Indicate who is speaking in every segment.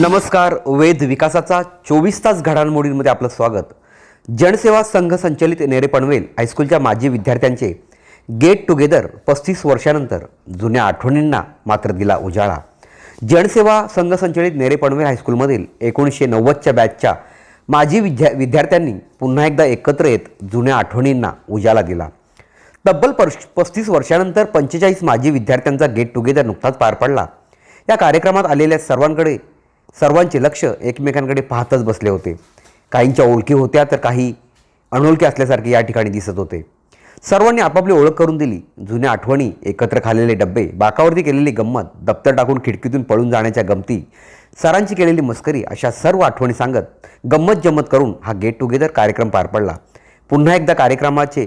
Speaker 1: नमस्कार वेद विकासाचा चोवीस तास घडामोडींमध्ये आपलं स्वागत. जनसेवा संघ संचलित नेरे पनवेल हायस्कूलच्या माजी विद्यार्थ्यांचे गेट टुगेदर पस्तीस वर्षानंतर जुन्या आठवणींना मात्र दिला उजाळा. जनसेवा संघ संचलित नेरे पनवेल हायस्कूलमधील एकोणीसशे नव्वदच्या बॅचच्या माजी विद्या विद्यार्थ्यांनी पुन्हा एकदा एकत्र येत जुन्या आठवणींना उजाळा दिला. तब्बल पर्श पस्तीस वर्षानंतर पंचेचाळीस माजी विद्यार्थ्यांचा गेट टुगेदर नुकताच पार पडला. या कार्यक्रमात आलेल्या सर्वांकडे सर्वांचे लक्ष एकमेकांकडे पाहतच बसले होते. काहींच्या ओळखी होत्या तर काही अनोळखी असल्यासारखे या ठिकाणी दिसत होते. सर्वांनी आपापली ओळख करून दिली. जुन्या आठवणी एकत्र खाल्लेले डब्बे बाकावरती केलेली गंमत दप्तर टाकून खिडकीतून पळून जाण्याच्या गमती सरांची केलेली मस्करी अशा सर्व आठवणी सांगत गंमत जम्मत करून हा गेट टुगेदर कार्यक्रम पार पडला. पुन्हा एकदा कार्यक्रमाचे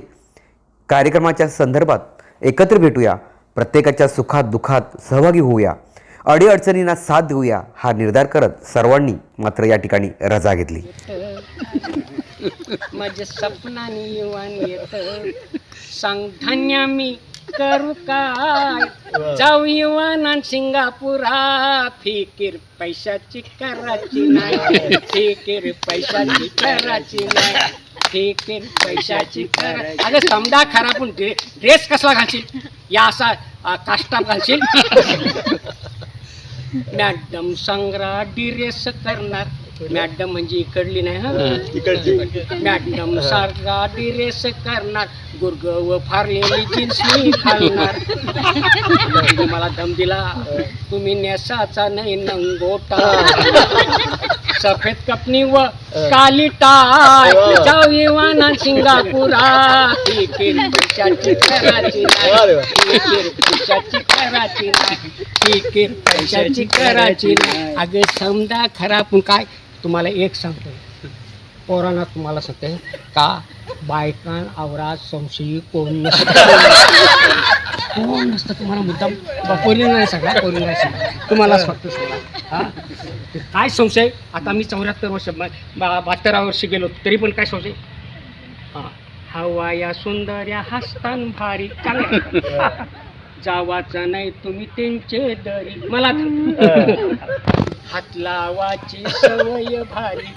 Speaker 1: कार्यक्रमाच्या संदर्भात एकत्र भेटूया. प्रत्येकाच्या सुखात दुःखात सहभागी होऊया. अडीअडचणींना साथ देऊया हा निर्धार करत सर्वांनी मात्र या ठिकाणी रजा घेतली.
Speaker 2: माझ्या सपनाने येवान येत मी करू काय? जाऊ येवाना सिंगापुरा फिकीर पैशाची कराची नाही फिकीर पैशाची कराची नाही फिकीर पैशाची करा अगं समजा खरा पण ड्रेस कसला घालशील? या असा काष्टा घालशील? मॅडम संग्रा डिरेस करणार. मॅडम म्हणजे इकडली नाही हा? मॅडम सारखा डिरेस करणार. गुरग व फारलेली जीन्स मी घालणार. तुम्ही मला दम दिला. तुम्ही नेसाचा नाही नंगोटा. सफेद कपनी व काली टाय. जाऊ सिंगापुरा. फिकीर पैशाची कराची नाही फिकीर पैशाची कराची नाही. फिकीर पैशाची कराची नाही. अगं समजा खरा पण काय? तुम्हाला एक सांगतो. पोरांना तुम्हाला सांगते. का? बायकां आवरा संशयी कोण नसतं. कोण नसतं तुम्हाला मुद्दाम? पोरी नाही सगळ्या पोरी नाही सगळ्या तुम्हालाच फक्त सांगा हा? काय संशय? आता मी चौऱ्याहत्तर वर्ष बहात्तरा वर्षी गेलो तरी पण काय संशय? हा. हवा या सुंदर या हस्तान भारी चांगल्या जावाचा नाही तुम्ही त्यांचे दरी. मला हात लावाची सवय भारी.